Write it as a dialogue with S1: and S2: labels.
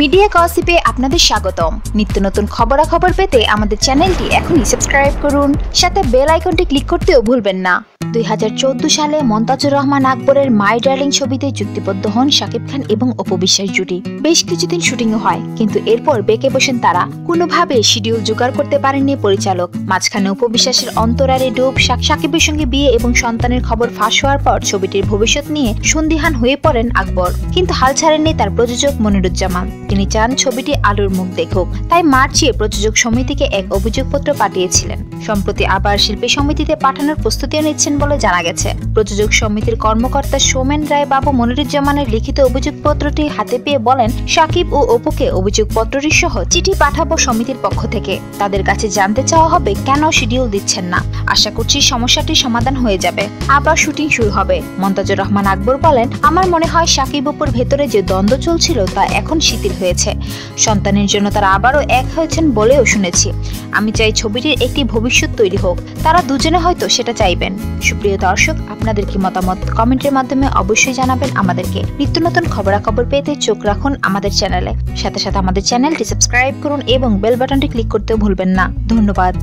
S1: Media গসিপে আপনাদের স্বাগতম। নিত্য নতুন খবরাখবর পেতে আমাদের চ্যানেলটি এখনই সাবস্ক্রাইব করুন। সাথে বেল আইকনটি ক্লিক করতেও ভুলবেন না। দুই হাজার চৌদ্দ সালে মন্তাজুর রহমান আকবরের মাই ডার্লিং ছবিতে চুক্তিবদ্ধ হন শাকিব খান এবং অপবিশ্বাস জুটি। বেশ কিছুদিন শুটিংও হয়, কিন্তু এরপর বেঁকে বসেন তারা। কোনোভাবে শিডিউল জোগাড় করতে পারেননি পরিচালক। মাঝখানে উপবিশ্বাসের অন্তরারে ডুব শাকিবের সঙ্গে বিয়ে এবং সন্তানের খবর ফাঁস হওয়ার পর ছবিটির ভবিষ্যৎ নিয়ে সন্দিহান হয়ে পড়েন আকবর। কিন্তু হাল ছাড়েননি তার প্রযোজক মনিরুজ্জামান। তিনি চান ছবিটি আলোর মুখ দেখুক। তাই মার্চে প্রযোজক সমিতিকে এক অভিযোগপত্র পাঠিয়েছিলেন। সম্প্রতি আবার শিল্পী সমিতিতে পাঠানোর প্রস্তুতিও নিচ্ছেন বলে জানা গেছে। প্রযোজক সমিতির কর্মকর্তা সোমেন রায় বাবু মনিরুজ্জামানের লিখিত অভিযোগপত্রটি হাতে পেয়ে বলেন, সাকিব ও অপুকে অভিযোগপত্রটি সহ চিঠি পাঠাবো সমিতির পক্ষ থেকে। তাদের কাছে জানতে চাওয়া হবে কেন শিডিউল দিচ্ছেন না। আশা করছি সমস্যাটি সমাধান হয়ে যাবে। আবার শুটিং শুরু হবে। মন্তাজুর রহমান আকবর বলেন, আমার মনে হয় সাকিব অপুর ভেতরে যে দ্বন্দ্ব চলছিল তা এখন শিথিল হয়েছে। সন্তানের জন্য তারা আবারও এক হয়েছেন বলেও শুনেছি। আমি চাই ছবিটির একটি ভবিষ্যৎ তৈরি হোক। তারা দুজনে হয়তো সেটা চাইবেন। সুপ্রিয় দর্শক, আপনাদের কি মতামত কমেন্টের মাধ্যমে অবশ্যই জানাবেন। আমাদেরকে নিত্য নতুন খবরাখবর পেতে চোখ রাখুন আমাদের চ্যানেলে। সাথে সাথে আমাদের চ্যানেলটি সাবস্ক্রাইব করুন এবং বেল বাটনটি ক্লিক করতেও ভুলবেন না। ধন্যবাদ।